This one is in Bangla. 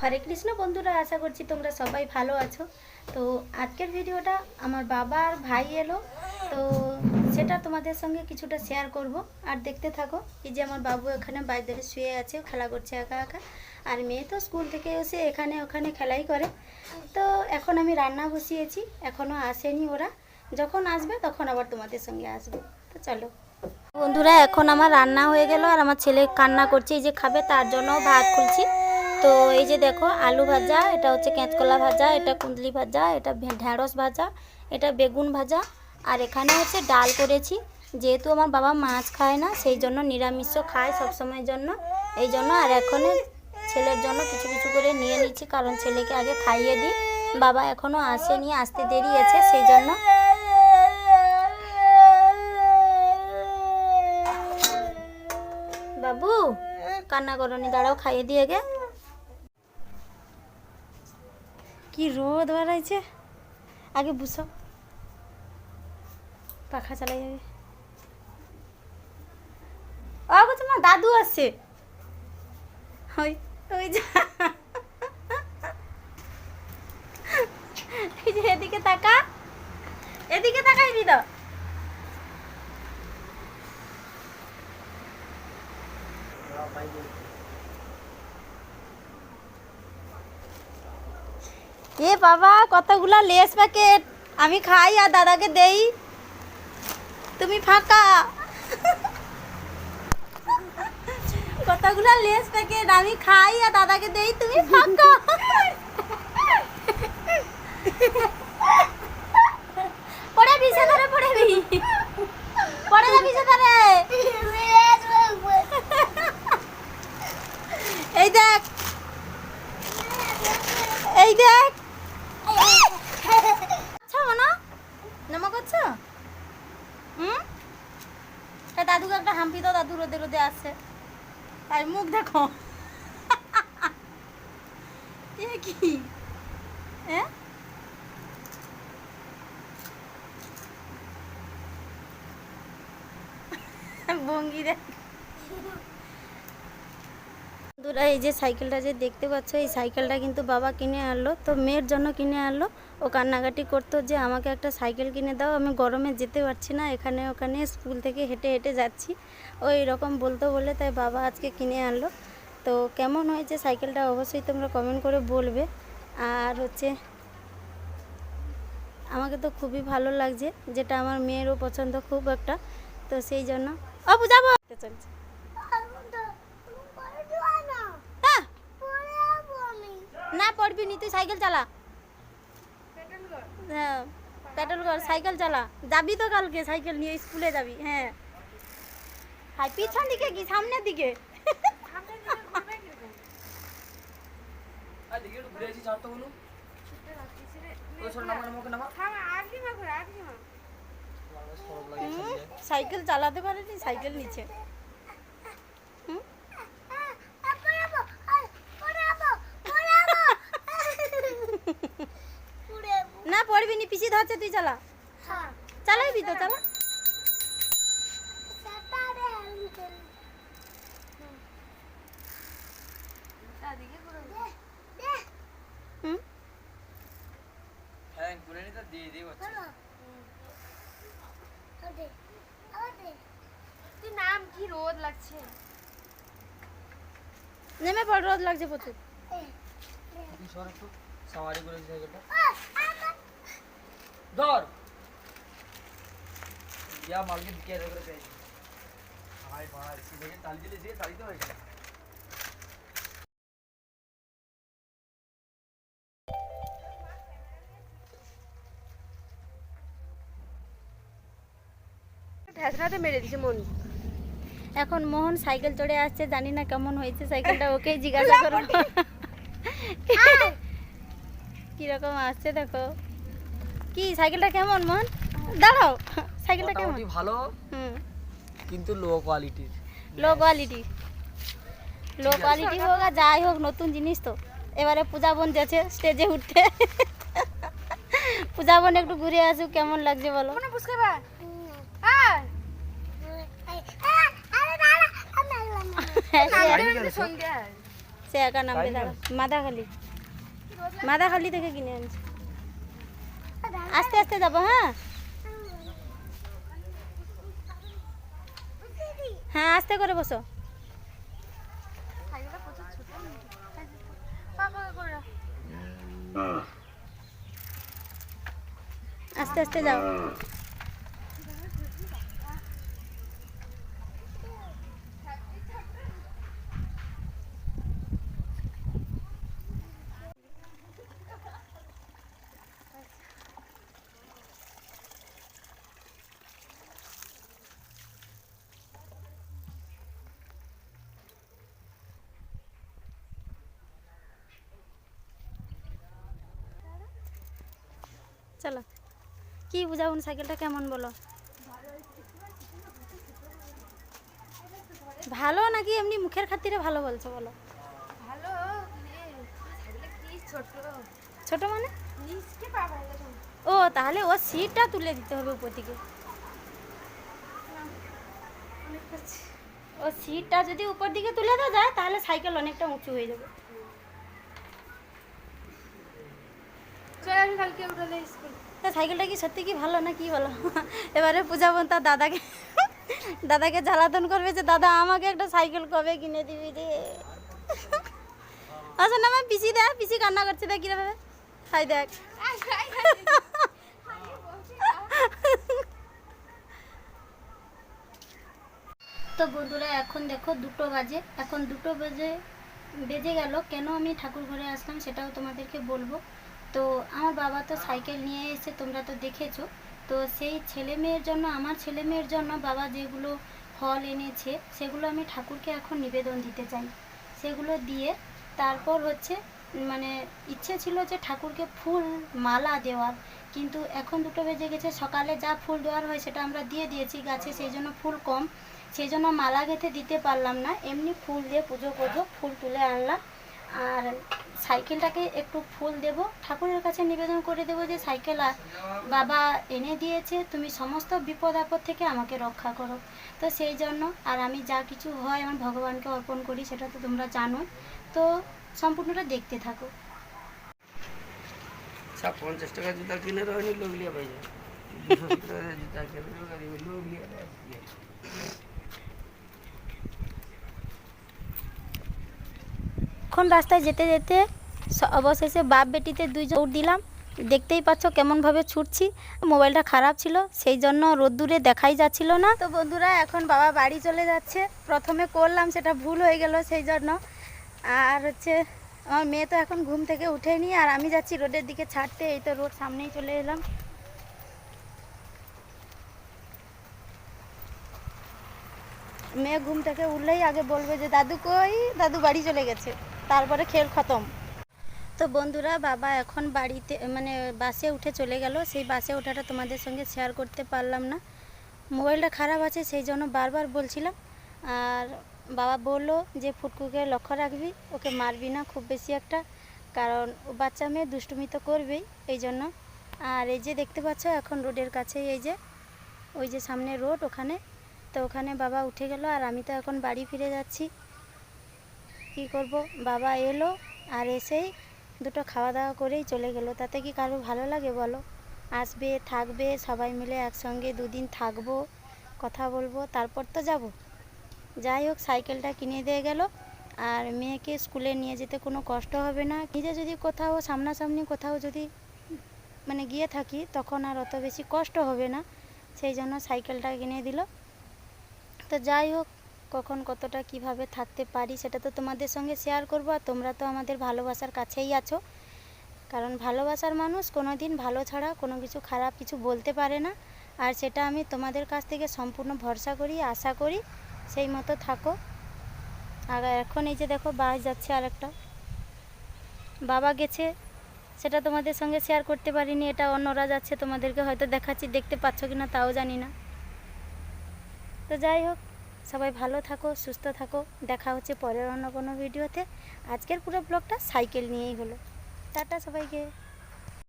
হরে কৃষ্ণ বন্ধুরা, আশা করছি তোমরা সবাই ভালো আছো। তো আজকের ভিডিওটা আমার বাবা আর ভাই এলো, তো সেটা তোমাদের সঙ্গে কিছুটা শেয়ার করব। আর দেখতে থাকো, এই যে আমার বাবু এখানে বাইরে শুয়ে আছে খেলা করছে একা একা। আর মেয়ে তো স্কুল থেকে এসে এখানে ওখানে খেলাই করে। তো এখন আমি রান্না বসিয়েছি এখনও আসেনি ওরা। যখন আসবে তখন আবার তোমাদের সঙ্গে আসবে। তো চলো। বন্ধুরা, এখন আমার রান্না হয়ে গেল, আর আমার ছেলে কান্না করছে, এই যে খাবে, তার জন্য ভাত খুলছি। তো এই যে দেখো, আলু ভাজা, এটা হচ্ছে কেঁচকলা ভাজা, এটা কুন্দলি ভাজা, এটা ঢ্যাঁড়স ভাজা, এটা বেগুন ভাজা, আর এখানে হচ্ছে ডাল করেছি। যেহেতু আমার বাবা মাছ খায় না, সেই জন্য নিরামিষ খায় সবসময়ের জন্য। এই জন্য আর এখন ছেলের জন্য কিছু কিছু করে নিয়ে নিচ্ছি, কারণ ছেলেকে আগে খাইয়ে দিই। বাবা এখনও আসেনি, আসতে দেরি আছে, সেই জন্য। বাবু, কান্না করনি, দাঁড়াও, খাইয়ে দিয়ে গে কি রোদ বাড়াইছে? আগে বুঝো। পাখা চালাই যাবে। ও তোমার দাদু আছে। ওই ওই যা এদিকে তাকা। এদিকে তাকাই দিদা। এ বাবা, কতগুলা লেস প্যাকেট? আমি খাই আর দাদাকে দেই। তুমি ফাঁকা। কতগুলা লেস প্যাকেট? আমি খাই আর দাদাকে দেই, তুমি ফাঁকা পড়ে বিছে ধরে পড়ে বি পড়ে যা বিছে ধরে এই দেখ এই দেখ আচ্ছা মনা নামা করছ হুম তা দাদুকে একটা হাম্পি দাও দাদু রোদে রোদে আসছে আর মুখ দেখো। এ কি? হ্যাঁ ভঙ্গি দেখ। বন্ধুরা, এই যে সাইকেলটা যে দেখতে পাচ্ছ, এই সাইকেলটা কিন্তু বাবা কিনে আনলো। তো মেয়ের জন্য কিনে আনলো। ও কান্নাকাটি করতো যে আমাকে একটা সাইকেল কিনে দাও আমি গরমে যেতে পারছি না এখানে ওখানে স্কুল থেকে হেঁটে হেঁটে যাচ্ছি। ও এরকম বলতো বলে তাই বাবা আজকে কিনে আনলো। তো কেমন হয়েছে সাইকেলটা অবশ্যই তোমরা কমেন্ট করে বলবে। আর হচ্ছে আমাকে তো খুবই ভালো লাগছে যেটা আমার মেয়েরও পছন্দ খুব একটা। তো সেই জন্য ও বুঝাবো? চলছে। না পড়বি নি তুই সাইকেল চালা। হ্যাঁ পেট্রোল কর সাইকেল চালা। যাবি তো কালকে সাইকেল নিয়ে স্কুলে যাবি হ্যাঁ। হাই পিছন দিকে কি সামনের দিকে? সাইকেল চালাতে পারেনি সাইকেল নিচে হুম? না ধরছে তুই চালা। চালাইবি তো চালা। হ্যাঁ হচ্ছে নাম কি? রোদ লাগছে। নেমে পড় রোদ লাগছে প্রচুর। সর একটু সাওয়ারি করে সাইকেলটা ধর। ইয়া মালকে দিকে করে পেয়েছি। ভাই ভাই সিধে তালি দিলে যে তালিতে হয়েছে ঠেসরাতে মেরে দিছে মন। এখন মোহন সাইকেল চড়ে আসছে জানি না কেমন হয়েছে সাইকেলটা ওকেই জিজ্ঞাসা করো। কীরকম আসছে দেখো। কি সাইকেলটা কেমন মন? দাঁড়াও সাইকেলটা কেমন? মোটামুটি ভালো হুম। কিন্তু লো কোয়ালিটির লো কোয়ালিটি লো কোয়ালিটি হোক আর যাই হোক নতুন জিনিস তো। এবারে পূজা বোন যাচ্ছে স্টেজে উঠতে। পূজা বোন একটু ঘুরে আসুক কেমন লাগছে বলো? হ্যাঁ। সন্ধ্যা। সে একা নামবে দাঁড়া মাদাখালি। মাদাখালি থেকে কিনে আনছি। আস্তে আস্তে যাব হ্যাঁ? হ্যাঁ আস্তে করে বসো। আস্তে আস্তে যাও। চলো। কি বুঝাবুন সাইকেলটা কেমন বলো? ভালো নাকি এমনি মুখের খাতিরে ভালো বলছো বলো? ভালো কি ছোট? মানে। ও তাহলে ও সিটটা তুলে দিতে হবে উপর দিকে। ও সিটটা যদি উপর দিকে তুলে দেওয়া যায় তাহলে সাইকেল অনেকটা উঁচু হয়ে যাবে চলে আসবি কালকে উঠালে স্কুল। তা সাইকেলটা কি সত্যি কি ভালো না কি বলো এবারে পূজা বোন তার দাদাকে দাদাকে জ্বালাতন করবে যে, দাদা, আমাকে একটা সাইকেল কবে কিনে দিবি রে? আচ্ছা না আমার পিসি দেখ, পিসি কান্না করছে, দেখ কীভাবে। হাই, দেখ। তো বন্ধুরা, এখন দেখো দুটো বাজে। এখন দুটো বেজে বেজে গেল। কেন আমি ঠাকুর ঘরে আসলাম সেটাও তোমাদেরকে বলব। তো আমার বাবা তো সাইকেল নিয়ে এসে তোমরা তো দেখেছ। তো সেই ছেলে মেয়ের জন্য, আমার ছেলে মেয়ের জন্য বাবা যেগুলো ফল এনেছে, সেগুলো আমি ঠাকুরকে এখন নিবেদন দিতে চাই। সেগুলো দিয়ে তারপর হচ্ছে মানে ইচ্ছে ছিল যে ঠাকুরকে ফুল মালা দেওয়ার। কিন্তু এখন দুটো বেজে গেছে, সকালে যা ফুল দেওয়ার হয় সেটা আমরা দিয়ে দিয়েছি গাছে, সেই জন্য ফুল কম। সেই জন্য মালা গেঁথে দিতে পারলাম না, এমনি ফুল দিয়ে পুজো করব, ফুল তুলে আনলাম। আর সাইকেলটাকে একটু ফুল দেব। ঠাকুরের কাছে নিবেদন করে দেবো যে সাইকেল বাবা এনে দিয়েছে তুমি সমস্ত বিপদ আপদ থেকে আমাকে রক্ষা করো। তো সেই জন্য আর আমি যা কিছু হয় আমার ভগবানকে অর্পণ করি সেটা তো তোমরা জানো তো সম্পূর্ণটা দেখতে থাকো। পঞ্চাশ টাকা জুতা কিনে লোক লিয়া পাই জুতা কিনে লোক লিয়া এখন রাস্তায় যেতে যেতে অবশেষে বাপ বেটিতে দুই দৌড় দিলাম। দেখতেই পাচ্ছ কেমনভাবে ছুটছি। মোবাইলটা খারাপ ছিল, সেই জন্য রোদ্দুরে দেখাই যাচ্ছিল না। তো বন্ধুরা, এখন বাবা বাড়ি চলে যাচ্ছে। প্রথমে করলাম, সেটা ভুল হয়ে গেল সেই জন্য। আর হচ্ছে, আমার মেয়ে তো এখন ঘুম থেকে উঠেনি, আর আমি যাচ্ছি রোডের দিকে ছাড়তে। এই তো রোড সামনেই চলে এলাম। মেয়ে ঘুম থেকে উঠলেই আগে বলবে যে, দাদু কই? দাদু বাড়ি চলে গেছে। তারপরে খেল খতম। তো বন্ধুরা, বাবা এখন বাড়িতে মানে বাসে উঠে চলে গেল। সেই বাসে ওঠাটা তোমাদের সঙ্গে শেয়ার করতে পারলাম না। মোবাইলটা খারাপ আছে, সেই জন্য বারবার বলছিলাম। আর বাবা বলল যে, ফুটকুকে লক্ষ্য রাখবি, ওকে মারবি না খুব বেশি একটা। কারণ ও বাচ্চা মেয়ে, দুষ্টুমি তো করবেই, এই জন্য। আর এই যে দেখতে পাচ্ছ, এখন রোডের কাছেই এই যে, ওই যে সামনে রোড ওখানে। তো ওখানে বাবা উঠে গেল, আর আমি তো এখন বাড়ি ফিরে যাচ্ছি। কি করব? বাবা এলো আর এসেই দুটো খাওয়া দাওয়া করেই চলে গেল। তাতে কি কারও ভালো লাগে বলো? আসবে, থাকবে, সবাই মিলে একসঙ্গে দুদিন থাকব, কথা বলব, তারপর তো যাব। যাই হোক, সাইকেলটা কিনে দিয়ে গেল। আর মেয়েকে স্কুলে নিয়ে যেতে কোনো কষ্ট হবে না। নিজে যদি কোথাও, সামনাসামনি কোথাও যদি মানে গিয়ে থাকি, তখন আর অত বেশি কষ্ট হবে না। সেই জন্য সাইকেলটা কিনে দিল। তো যাই হোক কখন কতটা কীভাবে থাকতে পারি সেটা তো তোমাদের সঙ্গে শেয়ার করব আর তোমরা তো আমাদের ভালোবাসার কাছেই আছো। কারণ ভালোবাসার মানুষ কোনো দিন ভালো ছাড়া কোনো কিছু খারাপ কিছু বলতে পারে না। আর সেটা আমি তোমাদের কাছ থেকে সম্পূর্ণ ভরসা করি, আশা করি, সেই মতো থাকো। আর এখন এই যে দেখো, বাস যাচ্ছে আরেকটা। বাবা গেছে, সেটা তোমাদের সঙ্গে শেয়ার করতে পারিনি, এটা অন্যরা যাচ্ছে তোমাদেরকে হয়তো দেখাচ্ছি, দেখতে পাচ্ছ কি না তাও জানি না। তো যাই হোক সবাই ভালো থাকো, সুস্থ থাকো। দেখা হচ্ছে পরের অন্য কোনো ভিডিওতে। আজকের পুরো ব্লগটা সাইকেল নিয়েই হলো। টাটা সবাইকে।